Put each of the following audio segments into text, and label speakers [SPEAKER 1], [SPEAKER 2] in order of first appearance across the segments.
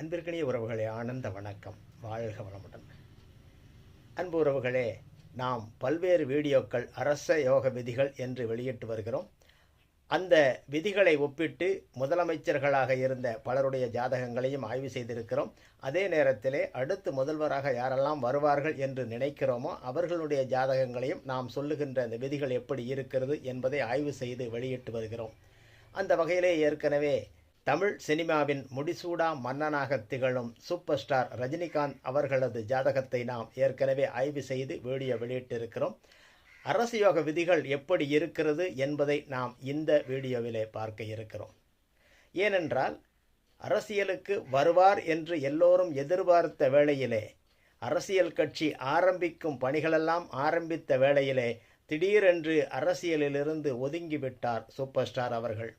[SPEAKER 1] அன்பிற்கனிய உறவுகளே ஆனந்த வணக்கம். வாழ்க வளமுடன். அன்பு உறவுகளே நாம் பல்வேறு வீடியோக்கள் அரச யோக விதிகள் என்று வெளியிட்டு வருகிறோம். அந்த விதிகளை ஒப்பிட்டு முதலமைச்சர்களாக இருந்த பலருடைய ஜாதகங்களையும் ஆய்வு செய்திருக்கிறோம். அதே நேரத்திலே அடுத்து முதல்வராக யாரெல்லாம் வருவார்கள் என்று நினைக்கிறோமோ அவர்களுடைய ஜாதகங்களையும் நாம் சொல்லுகின்ற அந்த விதிகள் எப்படி இருக்கிறது என்பதை ஆய்வு செய்து வெளியிட்டு வருகிறோம். அந்த வகையிலே ஏற்கனவே தமிழ் சினிமாவின் முடிசூடா மன்னனாக திகழும் சூப்பர் ஸ்டார் ரஜினிகாந்த் அவர்களது ஜாதகத்தை நாம் ஏற்கனவே ஆய்வு செய்து வீடியோ வெளியிட்டிருக்கிறோம். அரசு யோக விதிகள் எப்படி இருக்கிறது என்பதை நாம் இந்த வீடியோவிலே பார்க்க இருக்கிறோம். ஏனென்றால் அரசியலுக்கு வருவார் என்று எல்லோரும் எதிர்பார்த்த வேளையிலே அரசியல் கட்சி ஆரம்பிக்கும் பணிகளெல்லாம் ஆரம்பித்த வேளையிலே திடீரென்று அரசியலிலிருந்து ஒதுங்கிவிட்டார் சூப்பர் ஸ்டார் அவர்கள்.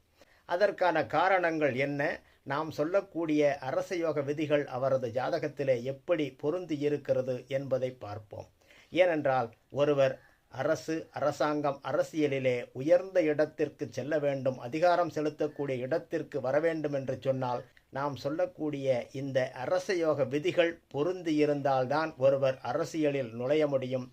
[SPEAKER 1] அதற்கான காரணங்கள் என்ன? நாம் சொல்லக்கூடிய அரச யோக விதிகள் அவரது ஜாதகத்திலே எப்படி பொருந்தி இருக்கிறது என்பதை பார்ப்போம். ஏனென்றால் ஒருவர் அரசு அரசாங்கம் அரசியலிலே உயர்ந்த இடத்திற்கு செல்ல வேண்டும் அதிகாரம் செலுத்தக்கூடிய இடத்திற்கு வர வேண்டும் என்று சொன்னால் நாம் சொல்லக்கூடிய இந்த அரச யோக விதிகள் பொருந்தி இருந்தால்தான் ஒருவர் அரசியலில் நுழைய முடியும்.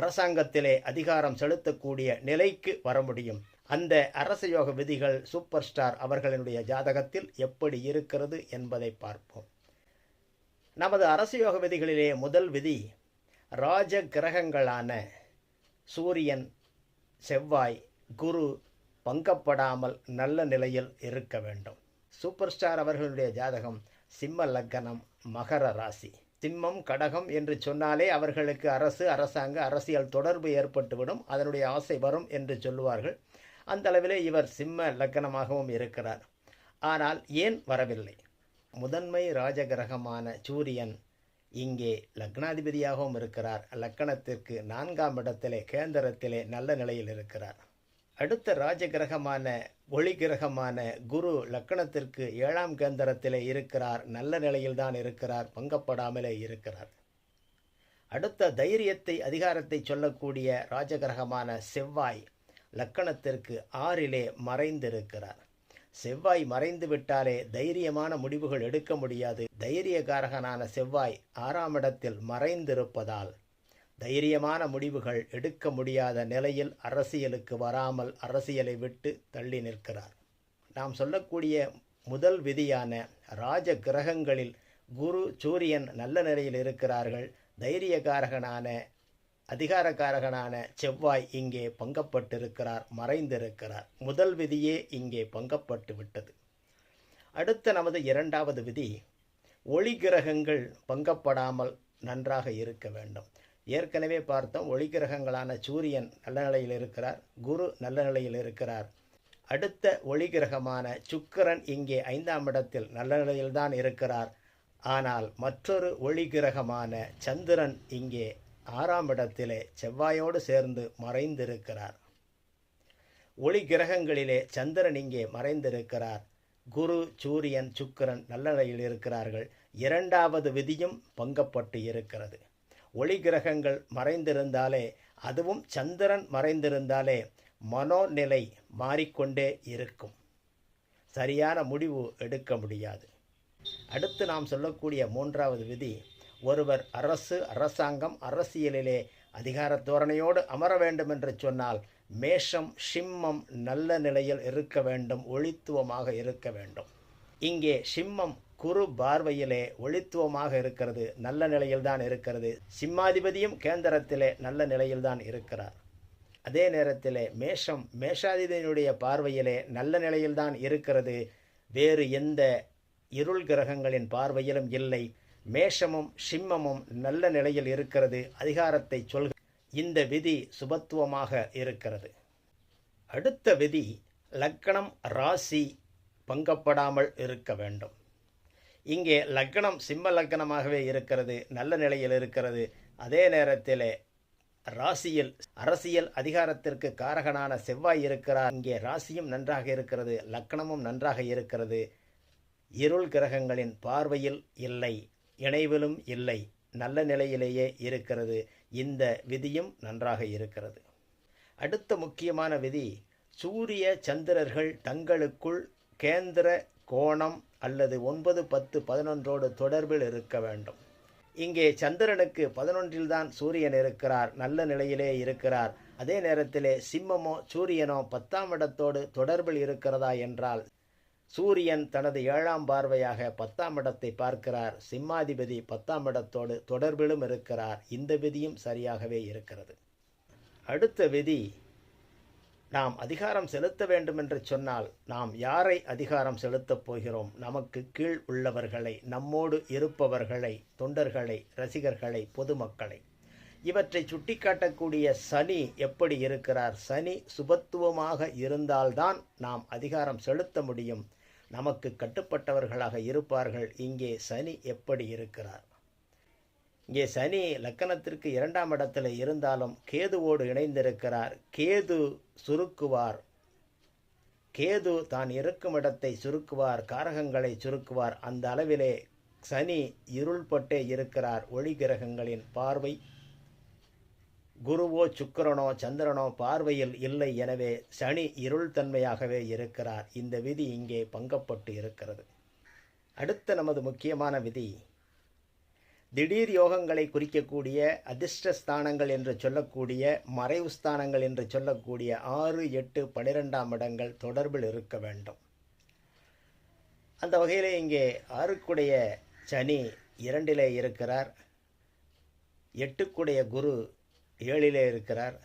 [SPEAKER 1] அரசாங்கத்திலே அதிகாரம் செலுத்தக்கூடிய நிலைக்கு வர முடியும். அந்த அரசயோக விதிகள் சூப்பர் ஸ்டார் அவர்களினுடைய ஜாதகத்தில் எப்படி இருக்கிறது என்பதை பார்ப்போம். நமது அரசயோக விதிகளிலே முதல் விதி ராஜ கிரகங்களான சூரியன் செவ்வாய் குரு பங்கப்படாமல் நல்ல நிலையில் இருக்க வேண்டும். சூப்பர் ஸ்டார் அவர்களுடைய ஜாதகம் சிம்ம லக்கணம் மகர ராசி. சிம்மம் கடகம் என்று சொன்னாலே அவர்களுக்கு அரசு அரசாங்க அரசியல் தொடர்பு ஏற்பட்டுவிடும் அதனுடைய ஆசை வரும் என்று சொல்லுவார்கள். அந்த அளவிலே இவர் சிம்ம லக்கணமாகவும் இருக்கிறார். ஆனால் ஏன் வரவில்லை? முதன்மை ராஜகிரகமான சூரியன் இங்கே லக்னாதிபதியாகவும் இருக்கிறார். லக்கணத்திற்கு நான்காம் இடத்திலே கேந்திரத்திலே நல்ல நிலையில் இருக்கிறார். அடுத்த ராஜகிரகமான ஒளி கிரகமான குரு லக்கணத்திற்கு ஏழாம் கேந்திரத்திலே இருக்கிறார். நல்ல நிலையில்தான் இருக்கிறார் பங்கப்படாமலே இருக்கிறார். அடுத்த தைரியத்தை அதிகாரத்தை சொல்லக்கூடிய ராஜகிரகமான செவ்வாய் லக்கணத்திற்கு ஆறிலே மறைந்திருக்கிறார். செவ்வாய் மறைந்து விட்டாலே தைரியமான முடிவுகள் எடுக்க முடியாது. தைரியகாரகனான செவ்வாய் ஆறாம் இடத்தில் மறைந்திருப்பதால் தைரியமான முடிவுகள் எடுக்க முடியாத நிலையில் அரசியலுக்கு வராமல் அரசியலை விட்டு தள்ளி நிற்கிறார். நாம் சொல்லக்கூடிய முதல் விதியான ராஜ கிரகங்களில் குரு சூரியன் நல்ல நிலையில் இருக்கிறார்கள். தைரியகாரகனான அதிகாரக்காரகனான செவ்வாய் இங்கே பங்கப்பட்டிருக்கிறார் மறைந்திருக்கிறார். முதல் விதியே இங்கே பங்கப்பட்டு விட்டது. அடுத்த நமது இரண்டாவது விதி ஒளி கிரகங்கள் பங்கப்படாமல் நன்றாக இருக்க வேண்டும். ஏற்கனவே பார்த்தோம் ஒளி கிரகங்களான சூரியன் நல்ல நிலையில் இருக்கிறார் குரு நல்ல நிலையில் இருக்கிறார். அடுத்த ஒளி கிரகமான சுக்கரன் இங்கே ஐந்தாம் இடத்தில் நல்ல நிலையில்தான் இருக்கிறார். ஆனால் மற்றொரு ஒளி கிரகமான சந்திரன் இங்கே ஆறாம் இடத்திலே செவ்வாயோடு சேர்ந்து மறைந்திருக்கிறார். ஒளி கிரகங்களிலே சந்திரன் இங்கே மறைந்திருக்கிறார். குரு சூரியன் சுக்கரன் நல்ல நிலையில் இருக்கிறார்கள். இரண்டாவது விதியும் பங்கப்பட்டு இருக்கிறது. ஒளி கிரகங்கள் மறைந்திருந்தாலே அதுவும் சந்திரன் மறைந்திருந்தாலே மனோநிலை மாறிக்கொண்டே இருக்கும். சரியான முடிவு எடுக்க முடியாது. அடுத்து நாம் சொல்லக்கூடிய மூன்றாவது விதி ஒருவர் அரசு அரசாங்கம் அரசியலிலே அதிகார தோரணையோடு அமர வேண்டும் என்று சொன்னால் மேஷம் சிம்மம் நல்ல நிலையில் இருக்க வேண்டும் ஒளித்துவமாக இருக்க வேண்டும். இங்கே சிம்மம் குரு பார்வையிலே ஒளித்துவமாக இருக்கிறது நல்ல நிலையில்தான் இருக்கிறது. சிம்மாதிபதியும் கேந்திரத்திலே நல்ல நிலையில்தான் இருக்கிறார். அதே நேரத்திலே மேஷம் மேஷாதிபதியினுடைய பார்வையிலே நல்ல நிலையில்தான் இருக்கிறது. வேறு எந்த இருள் கிரகங்களின் பார்வையிலும் இல்லை. மேஷமும் சிம்மமும் நல்ல நிலையில் இருக்கிறது அதிகாரத்தை சொல் இந்த விதி சுபத்துவமாக இருக்கிறது. அடுத்த விதி லக்கணம் ராசி பங்கப்படாமல் இருக்க வேண்டும். இங்கே லக்கணம் சிம்ம லக்கணமாகவே இருக்கிறது நல்ல நிலையில் இருக்கிறது. அதே நேரத்தில் ராசியில் அரசியல் அதிகாரத்திற்கு காரகனான செவ்வாய் இருக்கிறார். இங்கே ராசியும் நன்றாக இருக்கிறது லக்கணமும் நன்றாக இருக்கிறது. இருள் கிரகங்களின் பார்வையில் இல்லை. இணைவிலும் இல்லை. நல்ல நிலையிலேயே இருக்கிறது. இந்த விதியும் நன்றாக இருக்கிறது. அடுத்த முக்கியமான விதி சூரிய சந்திரர்கள் தங்களுக்குள் கேந்திர கோணம் அல்லது ஒன்பது பத்து பதினொன்றோடு தொடர்பில் இருக்க வேண்டும். இங்கே சந்திரனுக்கு பதினொன்றில்தான் சூரியன் இருக்கிறார். நல்ல நிலையிலே இருக்கிறார். அதே நேரத்திலே சிம்மமோ சூரியனோ பத்தாம் இடத்தோடு தொடர்பில் இருக்கிறதா என்றால் சூரியன் தனது ஏழாம் பார்வையாக பத்தாம் இடத்தை பார்க்கிறார். சிம்மாதிபதி பத்தாம் இடத்தோடு தொடர்பிலும் இருக்கிறார். இந்த விதியும் சரியாகவே இருக்கிறது. அடுத்த விதி நாம் அதிகாரம் செலுத்த வேண்டும் என்று சொன்னால் நாம் யாரை அதிகாரம் செலுத்தப் போகிறோம்? நமக்கு கீழ் உள்ளவர்களை நம்மோடு இருப்பவர்களை தொண்டர்களை ரசிகர்களை பொதுமக்களை. இவற்றை சுட்டிக்காட்டக்கூடிய சனி எப்படி இருக்கிறார்? சனி சுபத்துவமாக இருந்தால்தான் நாம் அதிகாரம் செலுத்த முடியும். நமக்கு கட்டுப்பட்டவர்களாக இருப்பார்கள். இங்கே சனி எப்படி இருக்கிறார்? இங்கே சனி லக்கணத்திற்கு இரண்டாம் இடத்தில் இருந்தாலும் கேதுவோடு இணைந்திருக்கிறார். கேது சுருக்குவார். கேது தான் இருக்கும் இடத்தை சுருக்குவார் காரகங்களை சுருக்குவார். அந்த அளவிலே சனி இருள்பட்டே இருக்கிறார். ஒளி கிரகங்களின் பார்வை குருவோ சுக்கிரனோ சந்திரனோ பார்வையில் இல்லை. எனவே சனி இருள் தன்மையாகவே இருக்கிறார். இந்த விதி இங்கே பங்கப்பட்டு இருக்கிறது. அடுத்த நமது முக்கியமான விதி. திடீர் யோகங்களை குறிக்கக்கூடிய அதிர்ஷ்ட ஸ்தானங்கள் என்று சொல்லக்கூடிய மறைவு ஸ்தானங்கள் என்று சொல்லக்கூடிய ஆறு எட்டு பனிரெண்டாம் இடங்கள் தொடர்பில் இருக்க வேண்டும். அந்த வகையில் இங்கே ஆறுக்குடைய சனி இரண்டிலே இருக்கிறார். எட்டுக்குடைய குரு ஏழிலே இருக்கிறார்.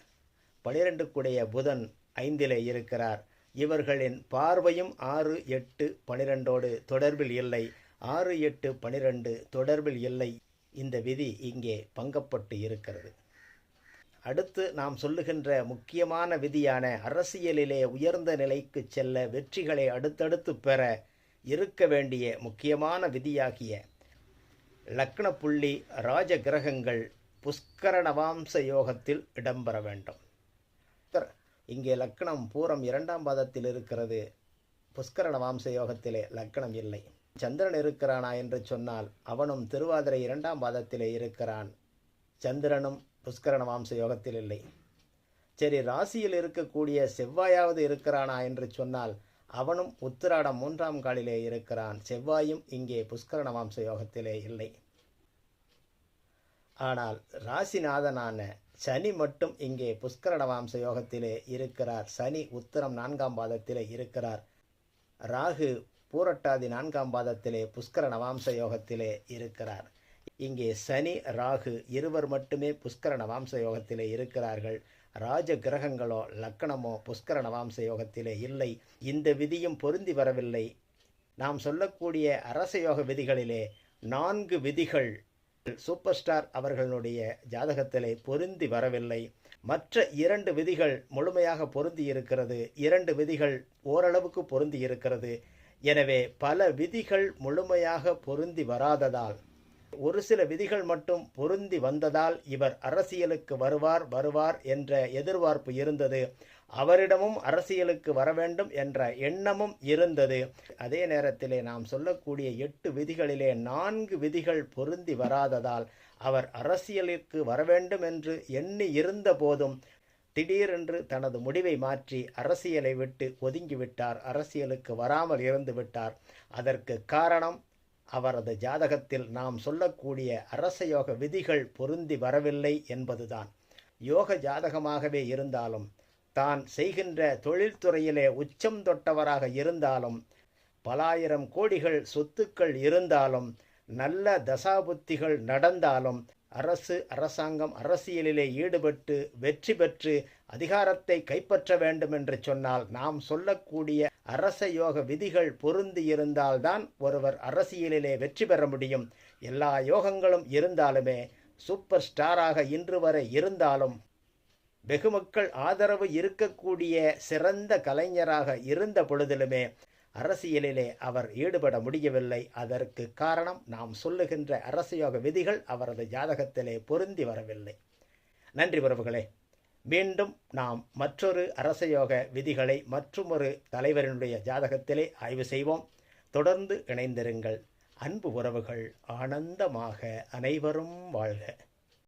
[SPEAKER 1] பனிரெண்டுக்குடைய புதன் ஐந்திலே இருக்கிறார். இவர்களின் பார்வையும் ஆறு எட்டு பனிரெண்டோடு தொடர்பில் இல்லை. ஆறு எட்டு பனிரெண்டு தொடர்பில் இல்லை. இந்த விதி இங்கே பங்கப்பட்டு இருக்கிறது. அடுத்து நாம் சொல்லுகின்ற முக்கியமான விதியான அரசியலிலே உயர்ந்த நிலைக்கு செல்ல வெற்றிகளை அடுத்தடுத்து பெற இருக்க வேண்டிய முக்கியமான விதியாகிய லக்ன புள்ளி ராஜ கிரகங்கள் புஷ்கர நவாம்ச யோகத்தில் இடம்பெற வேண்டும். இங்கே லக்னம் பூரம் இரண்டாம் பாதத்தில் இருக்கிறது. புஷ்கர நவாம்ச யோகத்திலே லக்னம் இல்லை. சந்திரன் இருக்கிறானா என்று சொன்னால் அவனும் திருவாதிரை இரண்டாம் பாதத்திலே இருக்கிறான். சந்திரனும் புஷ்கரண வாம்ச யோகத்தில் இல்லை. சரி ராசியில் இருக்கக்கூடிய செவ்வாயாவது இருக்கிறானா என்று சொன்னால் அவனும் உத்திராடம் மூன்றாம் காலிலே இருக்கிறான். செவ்வாயும் இங்கே புஷ்கரண வாம்ச யோகத்திலே இல்லை. ஆனால் ராசிநாதனான சனி மட்டும் இங்கே புஷ்கர நவாம்ச யோகத்திலே இருக்கிறார். சனி உத்தரம் நான்காம் பாதத்திலே இருக்கிறார். ராகு பூரட்டாதி நான்காம் பாதத்திலே புஷ்கர நவாம்ச யோகத்திலே இருக்கிறார். இங்கே சனி ராகு இருவர் மட்டுமே புஷ்கர நவாம்ச யோகத்திலே இருக்கிறார்கள். ராஜ கிரகங்களோ லக்கணமோ புஷ்கர நவாம்ச யோகத்திலே இல்லை. இந்த விதியும் பொருந்தி வரவில்லை. நாம் சொல்லக்கூடிய அரச யோக விதிகளிலே நான்கு விதிகள் சூப்பர் ஸ்டார் அவர்களுடைய ஜாதகத்திலே பொருந்தி வரவில்லை. மற்ற இரண்டு விதிகள் முழுமையாக பொருந்தி இருக்கிறது. இரண்டு விதிகள் ஓரளவுக்கு பொருந்தி இருக்கிறது. எனவே பல விதிகள் முழுமையாக பொருந்தி வராததால் ஒரு சில விதிகள் மட்டும் பொருந்தி வந்ததால் இவர் அரசியலுக்கு வருவார் வருவார் என்ற எதிர்பார்ப்பு இருந்தது. அவரிடமும் அரசியலுக்கு வர வேண்டும் என்ற எண்ணமும் இருந்தது. அதே நேரத்திலே நாம் சொல்லக்கூடிய எட்டு விதிகளிலே நான்கு விதிகள் பொருந்தி வராததால் அவர் அரசியலுக்கு வர வேண்டும் என்று எண்ணி இருந்த போதும் திடீரென்று தனது முடிவை மாற்றி அரசியலை விட்டு ஒதுங்கிவிட்டார் அரசியலுக்கு வராமல் இருந்து விட்டார். அதற்கு காரணம் அவரது ஜாதகத்தில் நாம் சொல்லக்கூடிய அரச யோக விதிகள் பொருந்தி வரவில்லை என்பதுதான். யோக ஜாதகமாகவே இருந்தாலும் தான் செய்கின்ற தொழில்துறையிலே உச்சம் தொட்டவராக இருந்தாலும் பலாயிரம் கோடிகள் சொத்துக்கள் இருந்தாலும் நல்ல தசாபுத்திகள் நடந்தாலும் அரசு அரசாங்கம் அரசியலிலே ஈடுபட்டு வெற்றி பெற்று அதிகாரத்தை கைப்பற்ற வேண்டும் என்று சொன்னால் நாம் சொல்லக்கூடிய அரச யோக விதிகள் பொருந்தி இருந்தால்தான் ஒருவர் அரசியலிலே வெற்றி பெற முடியும். எல்லா யோகங்களும் இருந்தாலுமே சூப்பர் ஸ்டாராக இன்று வரை இருந்தாலும் வெகுமக்கள் ஆதரவு இருக்கக்கூடிய சிறந்த கலைஞராக இருந்த பொழுதிலுமே அரசியலிலே அவர் ஈடுபட முடியவில்லை. அதற்கு காரணம் நாம் சொல்லுகின்ற அரசயோக விதிகள் அவரது ஜாதகத்திலே பொருந்தி வரவில்லை. நன்றி உறவுகளே. மீண்டும் நாம் மற்றொரு அரசயோக விதிகளை மற்றுமொரு தலைவரினுடைய ஜாதகத்திலே ஆய்வு செய்வோம். தொடர்ந்து இணைந்திருங்கள். அன்பு உறவுகள் ஆனந்தமாக அனைவரும் வாழ்க.